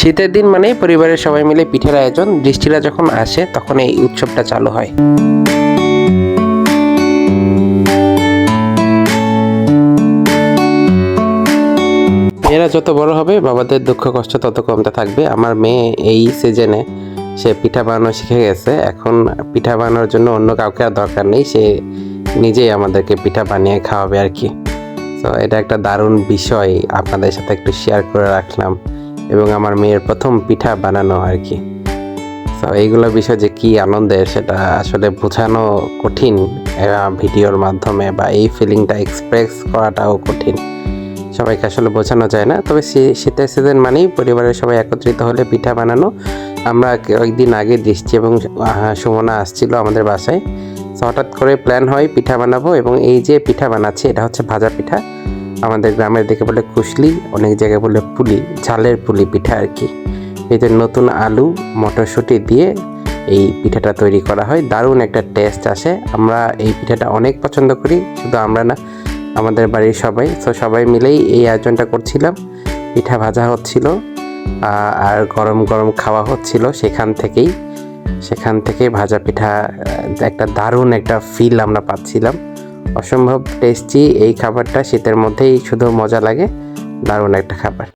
শীতের দিন মানে পরিবারের সবাই মিলে পিঠের আয়োজন। বৃষ্টিরা যখন আসে, তখন এই উৎসবটা চালু হয়। মেয়েরা যত বড় হবে, বাবাদের দুঃখ, কষ্ট তত কমতে থাকবে। আমার মেয়ে এই সিজনে সে পিঠা বানানো শিখে গেছে। এখন পিঠা বানানোর জন্য অন্য কাউকে আর দরকার নেই। সে নিজেই আমাদেরকে পিঠা বানিয়ে খাওয়াবে আর কি। তো এটা একটা দারুণ বিষয় আপনাদের সাথে একটু শেয়ার করে রাখলাম। এবং আমার মেয়ের প্রথম পিঠা বানানো আর কি। তো এইগুলো বিষয় যে কি আনন্দের সেটা আসলে বোঝানো কঠিন ভিডিওর মাধ্যমে বা এই ফিলিংটা এক্সপ্রেস করাটাও কঠিন। সবাইকে আসলে বোঝানো যায় না, তবে শীতের সিজন মানেই পরিবারের সবাই একত্রিত হলে পিঠা বানানো। আমরা কয়েকদিন আগে দৃষ্টি এবং সুমনা আসছিল আমাদের বাসায়। তো হঠাৎ করে প্ল্যান হয় পিঠা বানাবো এবং এই যে পিঠা বানাচ্ছি, এটা হচ্ছে ভাজা পিঠা। আমাদের গ্রামের দিকে বলে কুশলি অনেক জায়গায় বলে পুলি, ঝালের পুলি পিঠা আর কি। এতে নতুন আলু, মটরশুঁটি দিয়ে এই পিঠাটা তৈরি করা হয়। দারুণ একটা টেস্ট আসে। আমরা এই পিঠাটা অনেক পছন্দ করি, শুধু আমরা না, আমাদের বাড়ির সবাই। তো সবাই মিলেই এই আয়োজনটা করছিলাম। পিঠা ভাজা হচ্ছিল আর গরম গরম খাওয়া হচ্ছিল সেখান থেকেই। সেখান থেকে ভাজা পিঠা, একটা দারুণ একটা ফিল আমরা পাচ্ছিলাম। অসম্ভব টেস্টি এই খাবারটা শীতের মধ্যেই শুধু মজা লাগে দারুণ একটা খাবার।